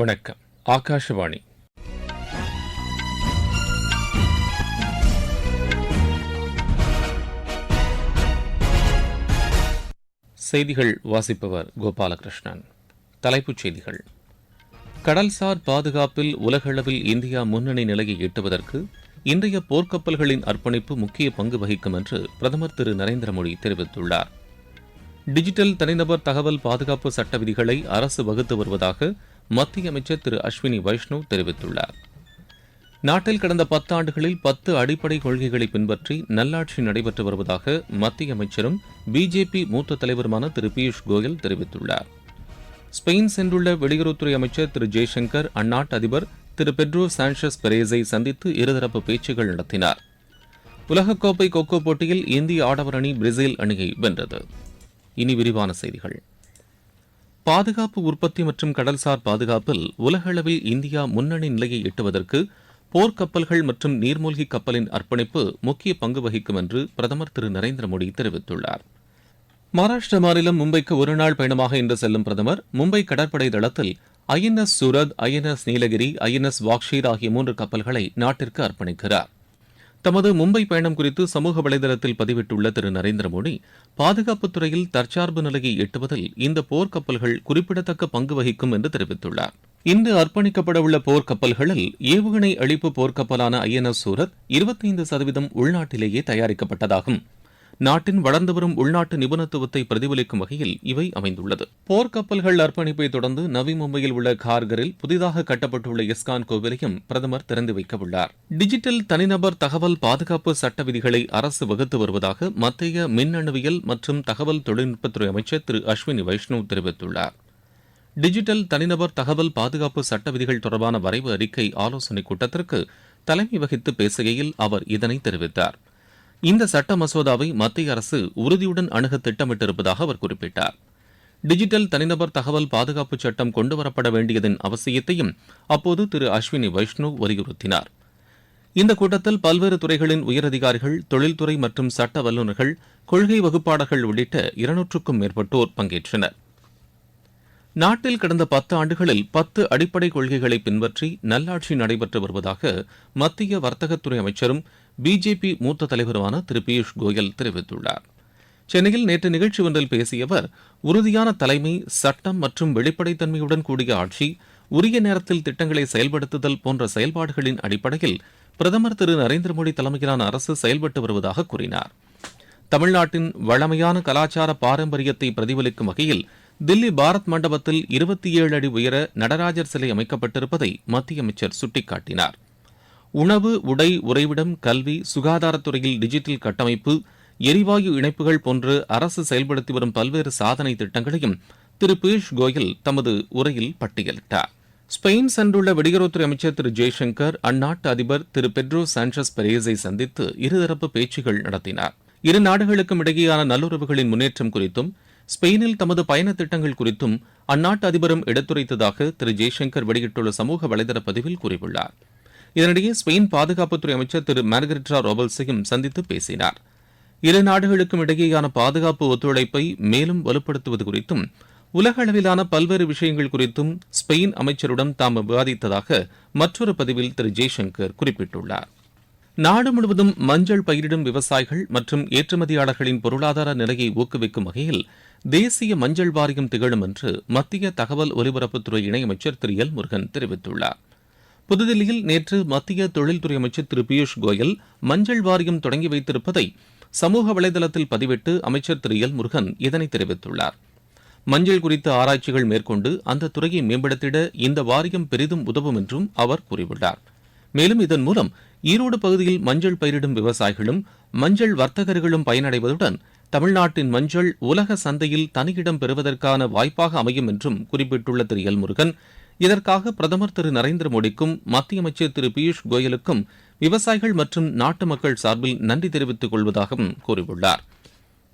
வணக்கம். ஆகாஷவாணி. செய்திகள் வாசிப்பவர் கோபாலகிருஷ்ணன். தலைப்புச் செய்திகள். கடல்சார் பாதுகாப்பில் உலகளவில் இந்தியா முன்னணி நிலையை எட்டுவதற்கு இன்றைய போர்க்கப்பல்களின் அர்ப்பணிப்பு முக்கிய பங்கு வகிக்கும் என்று பிரதமர் திரு நரேந்திர மோடி தெரிவித்துள்ளார். டிஜிட்டல் தனிநபர் தகவல் பாதுகாப்பு சட்ட விதிகளை அரசு வகுத்து வருவதாக மத்திய அமைச்சர் திரு அஸ்வினி வைஷ்ணவ் தெரிவித்துள்ளார். நாட்டில் கடந்த பத்தாண்டுகளில் பத்து அடிப்படை கொள்கைகளை பின்பற்றி நல்லாட்சி நடைபெற்று வருவதாக மத்திய அமைச்சரும் பிஜேபி மூத்த தலைவருமான திரு பியூஷ் கோயல் தெரிவித்துள்ளார். ஸ்பெயின் சென்றுள்ள வெளியுறவுத்துறை அமைச்சர் திரு ஜெய்சங்கர் அந்நாட்டு அதிபர் திரு பெட்ரோ சான்ஷஸ் பெரேஸை சந்தித்து இருதரப்பு பேச்சுகள் நடத்தினார். உலகக்கோப்பை கொக்கோ போட்டியில் இந்திய ஆடவர் அணி பிரேசில் அணியை வென்றது. இனி விரிவான செய்திகள். பாதுகாப்பு உற்பத்தி மற்றும் கடல்சார் பாதுகாப்பில் உலகளவில் இந்தியா முன்னணி நிலையை எட்டுவதற்கு போர்க்கப்பல்கள் மற்றும் நீர்மூழ்கி கப்பலின் அர்ப்பணிப்பு முக்கிய பங்கு வகிக்கும் என்று பிரதமர் திரு நரேந்திர மோடி தெரிவித்துள்ளார். மகாராஷ்டிர மாநிலம் மும்பைக்கு ஒருநாள் பயணமாக இன்று செல்லும் பிரதமர் மும்பை கடற்படை தளத்தில் INS Surat INS Nilgiri INS Vagsheer ஆகிய மூன்று கப்பல்களை நாட்டிற்கு அர்ப்பணிக்கிறார். தமது மும்பை பயணம் குறித்து சமூக வலைதளத்தில் பதிவிட்டுள்ள திரு. நரேந்திர மோடி பாதுகாப்புத் துறையில் தற்சார்பு நிலையை எட்டுவதில் இந்த போர்க்கப்பல்கள் குறிப்பிடத்தக்க பங்கு வகிக்கும் என்று தெரிவித்துள்ளார். இன்று அர்ப்பணிக்கப்படவுள்ள போர்க்கப்பல்களில் ஏவுகணை அழிப்பு போர்க்கப்பலான ஐஎன்எஸ் சூரத் இருபத்தைந்து சதவீதம் உள்நாட்டிலேயே தயாரிக்கப்பட்டதாகும். நாட்டின் வளர்ந்து வரும் உள்நாட்டு நிபுணத்துவத்தை பிரதிபலிக்கும் வகையில் இவை அமைந்துள்ளது. போர்க்கப்பல்கள் அர்ப்பணிப்பை தொடர்ந்து நவி மும்பையில் உள்ள கார்கரில் புதிதாக கட்டப்பட்டுள்ள இஸ்கான் கோவிலையும் பிரதமர் திறந்து வைக்க உள்ளார் டிஜிட்டல் தனிநபர் தகவல் பாதுகாப்பு சட்ட விதிகளை அரசு வகுத்து வருவதாக மத்திய மின்னணுவியல் மற்றும் தகவல் தொழில்நுட்பத்துறை அமைச்சர் திரு அஸ்வினி வைஷ்ணவ் தெரிவித்துள்ளார். டிஜிட்டல் தனிநபர் தகவல் பாதுகாப்பு சட்ட விதிகள் தொடர்பான வரைவு அறிக்கை ஆலோசனைக் கூட்டத்திற்கு தலைமை வகித்து பேசுகையில் அவர் இதனை தெரிவித்தார். இந்த சட்ட மசோதாவை மத்திய அரசு உறுதியுடன் அணுக திட்டமிட்டிருப்பதாக அவர் குறிப்பிட்டார். டிஜிட்டல் தனிநபர் தகவல் பாதுகாப்பு சட்டம் கொண்டுவரப்பட வேண்டியதன் அவசியத்தையும் அப்போது திரு அஸ்வினி வைஷ்ணவ் வலியுறுத்தினார். இந்த கூட்டத்தில் பல்வேறு துறைகளின் உயரதிகாரிகள் தொழில்துறை மற்றும் சட்ட வல்லுநர்கள் கொள்கை வகுப்பாளர்கள் உள்ளிட்ட இருநூற்றுக்கும் மேற்பட்டோர் பங்கேற்றனர். நாட்டில் கடந்த பத்து ஆண்டுகளில் பத்து அடிப்படை கொள்கைகளை பின்பற்றி நல்லாட்சி நடைபெற்று வருவதாக மத்திய வர்த்தகத்துறை அமைச்சரும் பிஜேபி மூத்த தலைவருமான திரு பியூஷ் கோயல் தெரிவித்துள்ளார். சென்னையில் நேற்று நிகழ்ச்சி ஒன்றில் பேசிய அவர் உறுதியான தலைமை சட்டம் மற்றும் வெளிப்படைத்தன்மையுடன் கூடிய ஆட்சி உரிய நேரத்தில் திட்டங்களை செயல்படுத்துதல் போன்ற செயல்பாடுகளின் அடிப்படையில் பிரதமர் திரு நரேந்திர மோடி தலைமையிலான அரசு செயல்பட்டு வருவதாக கூறினார். தமிழ்நாட்டின் வளமையான கலாச்சார பாரம்பரியத்தை பிரதிபலிக்கும் வகையில் தில்லி பாரத் மண்டபத்தில் இருபத்தி ஏழு அடி உயர நடராஜர் சிலை அமைக்கப்பட்டிருப்பதை மத்திய அமைச்சர் சுட்டிக்காட்டினார். உணவு உடை உறைவிடம் கல்வி சுகாதாரத்துறையில் டிஜிட்டல் கட்டமைப்பு எரிவாயு இணைப்புகள் போன்று அரசு செயல்படுத்தி வரும் பல்வேறு சாதனை திட்டங்களையும் திரு பியூஷ் கோயல் தமது உரையில் பட்டியலிட்டார். ஸ்பெயின் சென்றுள்ள வெளியுறவுத்துறை அமைச்சர் திரு ஜெய்சங்கர் அந்நாட்டு அதிபர் திரு பெட்ரோ சான்சஸ் பெரேஸை சந்தித்து இருதரப்பு பேச்சுகள் நடத்தினார். இரு நாடுகளுக்கும் இடையேயான நல்லுறவுகளின் முன்னேற்றம் குறித்தும் ஸ்பெயினில் தமது பயண திட்டங்கள் குறித்தும் அந்நாட்டு அதிபரும் எடுத்துரைத்ததாக திரு ஜெய்சங்கர் வெளியிட்டுள்ள சமூக வலைதள பதிவில் கூறியுள்ளார். இதனிடையே ஸ்பெயின் பாதுகாப்புத்துறை அமைச்சர் திரு மார்கரெட்ரா ரோபல்ஸையும் சந்தித்து பேசினார். இரு நாடுகளுக்கும் இடையேயான பாதுகாப்பு ஒத்துழைப்பை மேலும் வலுப்படுத்துவது குறித்தும் உலக அளவிலான பல்வேறு விஷயங்கள் குறித்தும் ஸ்பெயின் அமைச்சருடன் தாம் விவாதித்ததாக மற்றொரு பதிவில் திரு ஜெய்சங்கர் குறிப்பிட்டுள்ளார். நாடு முழுவதும் மஞ்சள் பயிரிடும் விவசாயிகள் மற்றும் ஏற்றுமதியாளர்களின் பொருளாதார நிலையை ஊக்குவிக்கும் வகையில் தேசிய மஞ்சள் வாரியம் திகழும் என்று மத்திய தகவல் ஒலிபரப்புத்துறை இணையமைச்சர் திரு எல் முருகன் தெரிவித்துள்ளார். புதுதில்லியில் நேற்று மத்திய தொழில்துறை அமைச்சர் திரு பியூஷ் கோயல் மஞ்சள் வாரியம் தொடங்கி வைத்திருப்பதை சமூக வலைதளத்தில் பதிவிட்டு அமைச்சர் திரு எல் முருகன் இதனை தெரிவித்துள்ளார். மஞ்சள் குறித்த ஆராய்ச்சிகள் மேற்கொண்டு அந்த துறையை மேம்படுத்திட இந்த வாரியம் பெரிதும் உதவும் என்றும் அவர் கூறியுள்ளார். மேலும் இதன் மூலம் ஈரோடு பகுதியில் மஞ்சள் பயிரிடும் விவசாயிகளும் மஞ்சள் வர்த்தகர்களும் பயனடைவதுடன் தமிழ்நாட்டின் மஞ்சள் உலக சந்தையில் தனியிடம் பெறுவதற்கான வாய்ப்பாக அமையும் என்றும் குறிப்பிட்டுள்ள திரு எல் முருகன் இதற்காக பிரதமர் திரு நரேந்திர மோடிக்கும் மத்திய அமைச்சர் திரு பியூஷ் கோயலுக்கும் விவசாயிகள் மற்றும் நாட்டு மக்கள் சார்பில் நன்றி தெரிவித்துக் கொள்வதாகவும் கூறியுள்ளார்.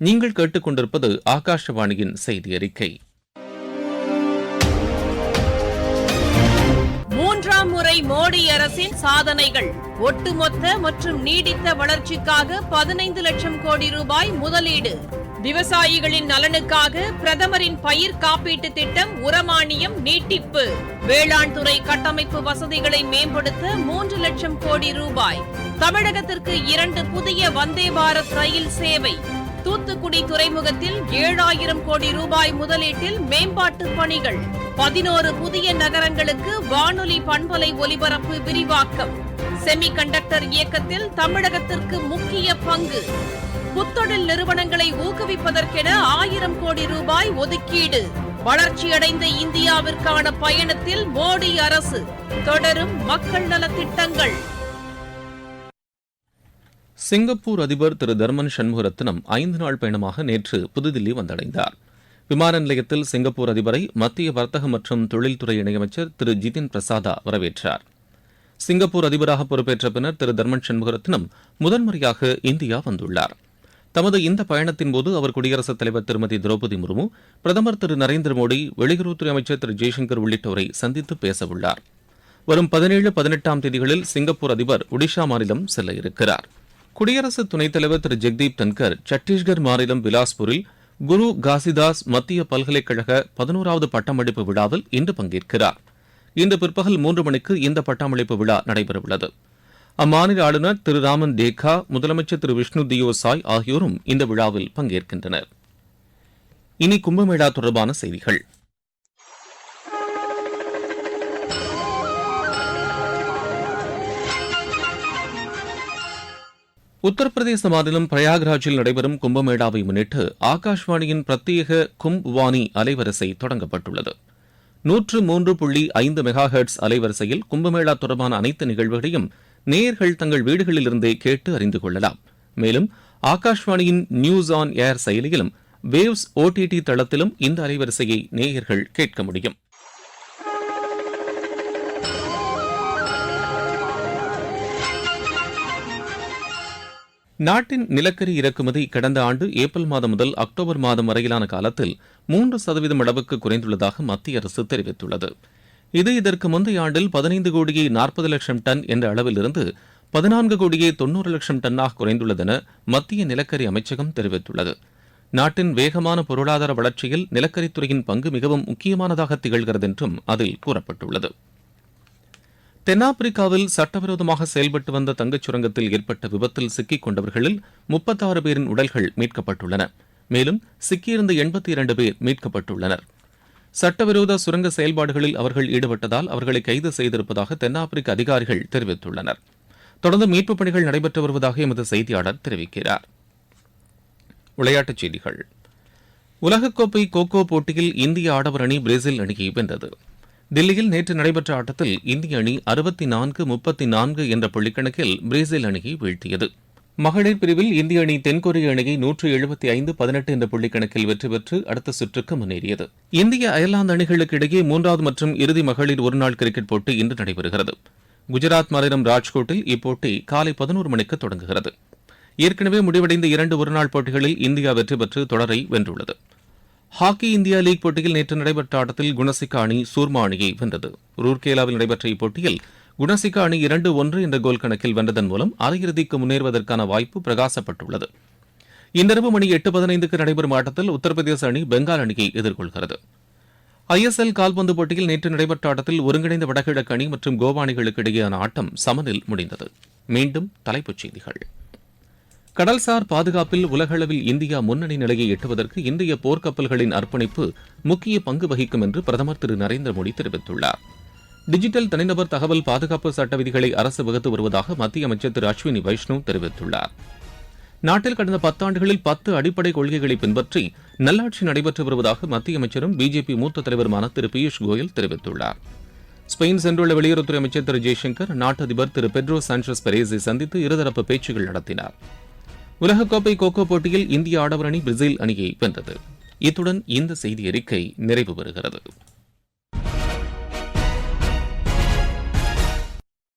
நீங்கள் கேட்டுக்கொண்டிருப்பது ஆகாஷவாணியின் செய்தி அறிக்கை மூன்றாம் முறை மோடி அரசின் சாதனைகள் ஒட்டுமொத்த மற்றும் நீடித்த வளர்ச்சிக்காக பதினைந்து லட்சம் கோடி ரூபாய் முதலீடு. விவசாயிகளின் நலனுக்காக பிரதமரின் பயிர் காப்பீட்டு திட்டம் உரமானியம் நீட்டிப்பு. வேளாண் துறை கட்டமைப்பு வசதிகளை மேம்படுத்த மூன்று லட்சம் கோடி ரூபாய். தமிழகத்திற்கு இரண்டு புதிய வந்தே பாரத் ரயில் சேவை. தூத்துக்குடி துறைமுகத்தில் ஏழாயிரம் கோடி ரூபாய் முதலீட்டில் மேம்பாட்டு பணிகள். பதினோரு புதிய நகரங்களுக்கு வானொலி பண்பலை ஒலிபரப்பு விரிவாக்கம். செமி கண்டக்டர் இயக்கத்தில் தமிழகத்திற்கு முக்கிய பங்கு. புத்தொழில் நிறுவனங்களை ஊக்குவிப்பதற்கென ஆயிரம் கோடி ரூபாய் ஒதுக்கீடு. வளர்ச்சியடைந்த இந்தியாவிற்கான பயணத்தில் மோடி அரசு தொடரும் மக்கள் நலத்திட்டங்கள் சிங்கப்பூர் அதிபர் திரு தர்மன் சண்முகரத்னம் ஐந்து நாள் பயணமாக நேற்று புதுதில்லி வந்தடைந்தார். விமான நிலையத்தில் சிங்கப்பூர் அதிபரை மத்திய வர்த்தக மற்றும் தொழில்துறை இணையமைச்சர் திரு ஜிதின் பிரசாதா வரவேற்றார். சிங்கப்பூர் அதிபராக பொறுப்பேற்ற பின்னர் திரு தர்மன் சண்முகரத்னம் முதன்முறையாக இந்தியா வந்துள்ளார். தமது இந்த பயணத்தின் போது அவர் குடியரசுத் தலைவர் திருமதி திரௌபதி முர்மு பிரதமர் திரு நரேந்திர மோடி வெளியுறவுத்துறை அமைச்சர் திரு ஜெய்சங்கர் உள்ளிட்டோரை சந்தித்து பேசவுள்ளார். வரும் பதினேழு பதினெட்டாம் தேதிகளில் சிங்கப்பூர் அதிபர் ஒடிஷா மாநிலம் செல்ல இருக்கிறார். குடியரசு துணைத் தலைவர் திரு ஜெக்தீப் தன்கர் சத்தீஸ்கர் மாநிலம் பிலாஸ்பூரில் குரு காசிதாஸ் மத்திய பல்கலைக்கழக பதினோராவது பட்டமளிப்பு விழாவில் இன்று பங்கேற்கிறார். இன்று பிற்பகல் மூன்று மணிக்கு இந்த பட்டமளிப்பு விழா நடைபெறவுள்ளது. அம்மாநில ஆளுநர் திரு ராமன் டேகா முதலமைச்சர் திரு விஷ்ணு தியோ சாய் ஆகியோரும் இந்த விழாவில் பங்கேற்கின்றனர். இனி கும்பமேளா தொடர்பான செய்திகள். உத்தரப்பிரதேச மாநிலம் பிரயாக்ராஜில் நடைபெறும் கும்பமேளாவை முன்னிட்டு ஆகாஷ்வாணியின் பிரத்யேக கும்ப் வாணி அலைவரிசை தொடங்கப்பட்டுள்ளது. நூற்று மூன்று புள்ளி ஐந்து மெகா ஹெர்ட்ஸ் அலைவரிசையில் கும்பமேளா தொடர்பான அனைத்து நிகழ்வுகளையும் நேயர்கள் தங்கள் வீடுகளிலிருந்தே கேட்டு அறிந்து கொள்ளலாம். மேலும் ஆகாஷ்வாணியின் நியூஸ் ஆன் ஏர் செயலியிலும் வேவ்ஸ் ஓடிடி தளத்திலும் இந்த அலைவரிசையை நேயர்கள் கேட்க முடியும். நாட்டின் நிலக்கரி இறக்குமதி கடந்த ஆண்டு ஏப்ரல் மாதம் முதல் அக்டோபர் மாதம் வரையிலான காலத்தில் மூன்று சதவீதம் அளவுக்கு குறைந்துள்ளதாக மத்திய அரசு தெரிவித்துள்ளது. இது இதற்கு முந்தைய ஆண்டில் பதினைந்து கோடியே நாற்பது லட்சம் டன் என்ற அளவிலிருந்து பதினான்கு கோடியே தொன்னூறு லட்சம் டன்னாக குறைந்துள்ளது என மத்திய நிலக்கரி அமைச்சகம் தெரிவித்துள்ளது. நாட்டின் வேகமான பொருளாதார வளர்ச்சியில் நிலக்கரித்துறையின் பங்கு மிகவும் முக்கியமானதாக திகழ்கிறது என்றும் அதில் கூறப்பட்டுள்ளது. தென்னாப்பிரிக்காவில் சட்டவிரோதமாக செயல்பட்டு வந்த தங்கச் சுரங்கத்தில் ஏற்பட்ட விபத்தில் சிக்கிக் கொண்டவர்களில் முப்பத்தாறு பேரின் உடல்கள் மீட்கப்பட்டுள்ளன. மேலும் சிக்கியிருந்த எண்பத்தி இரண்டு பேர் மீட்கப்பட்டுள்ளனர். சட்டவிரோத சுரங்க செயல்பாடுகளில் அவர்கள் ஈடுபட்டதால் அவர்களை கைது செய்திருப்பதாக தென்னாப்பிரிக்க அதிகாரிகள் தெரிவித்துள்ளனர். தொடர்ந்து மீட்புப் பணிகள் நடைபெற்று வருவதாக எமது செய்தியாளர் தெரிவிக்கிறார். விளையாட்டுச் செய்திகள். உலகக்கோப்பை கோகோ போட்டியில் இந்திய ஆடவர் அணி பிரேசில் அணியை வென்றது. தில்லியில் நேற்று நடைபெற்ற ஆட்டத்தில் இந்திய அணி அறுபத்தி நான்கு முப்பத்தி நான்கு என்ற புள்ளிக்கணக்கில் பிரேசில் அணியை வீழ்த்தியது. மகளிர் பிரிவில் இந்திய அணி தென்கொரிய அணியை நூற்று எழுபத்தி ஐந்து பதினெட்டு என்ற புள்ளிக்கணக்கில் வெற்றி பெற்று அடுத்த சுற்றுக்கு முன்னேறியது. இந்திய அயர்லாந்து அணிகளுக்கு இடையே மூன்றாவது மற்றும் இறுதி மகளிர் ஒருநாள் கிரிக்கெட் போட்டி இன்று நடைபெறுகிறது. குஜராத் மாநிலம் ராஜ்கோட்டில் இப்போட்டி காலை பதினோரு மணிக்கு தொடங்குகிறது. ஏற்கனவே முடிவடைந்த இரண்டு ஒருநாள் போட்டிகளில் இந்தியா வெற்றி பெற்று தொடரை வென்றுள்ளது. ஹாக்கி இந்தியா லீக் போட்டியில் நேற்று நடைபெற்ற ஆட்டத்தில் குணசிகா அணி சூர்மா அணியை வென்றது. ரூர்கேலாவில் நடைபெற்ற இப்போட்டியில் குணசிகா அணி இரண்டு ஒன்று என்ற கோல் கணக்கில் வென்றதன் மூலம் அரையிறுதிக்கு முன்னேறுவதற்கான வாய்ப்பு பிரகாசப்பட்டுள்ளது. இன்றிரவு மணி எட்டு பதினைந்துக்கு நடைபெறும் ஆட்டத்தில் உத்தரப்பிரதேச அணி பெங்கால் அணியை எதிர்கொள்கிறது. ஐஎஸ்எல் கால்பந்து போட்டியில் நேற்று நடைபெற்ற ஆட்டத்தில் ஒருங்கிணைந்த வடகிழக்கு அணி மற்றும் கோவா அணிகளுக்கு இடையேயான ஆட்டம் சமனில் முடிந்தது. மீண்டும் தலைப்புச் செய்திகள். கடல்சார் பாதுகாப்பில் உலகளவில் இந்தியா முன்னணி நிலையை எட்டுவதற்கு இந்திய போர்க்கப்பல்களின் அர்ப்பணிப்பு முக்கிய பங்கு வகிக்கும் என்று பிரதமர் திரு நரேந்திர மோடி தெரிவித்துள்ளார். டிஜிட்டல் தனிநபர் தகவல் பாதுகாப்பு சட்ட விதிகளை அரசு வகுத்து வருவதாக மத்திய அமைச்சர் திரு அஸ்வினி வைஷ்ணவ் தெரிவித்துள்ளார். நாட்டில் கடந்த பத்தாண்டுகளில் பத்து அடிப்படை கொள்கைகளை பின்பற்றி நல்லாட்சி நடைபெற்று வருவதாக மத்திய அமைச்சரும் பிஜேபி மூத்த தலைவருமான திரு பியூஷ் கோயல் தெரிவித்துள்ளார். ஸ்பெயின் சென்றுள்ள வெளியுறவுத்துறை அமைச்சர் திரு ஜெய்சங்கர் நாட்டு அதிபர் திரு பெட்ரோ சான்சஸ் பெரேஸை சந்தித்து இருதரப்பு பேச்சுகள் நடத்தினார். உலகக்கோப்பை கோகோ போட்டியில் இந்திய ஆடவர் அணி பிரேசில் அணியை வென்றது. இத்துடன் இந்த செய்தி அறிக்கை நிறைவு பெறுகிறது.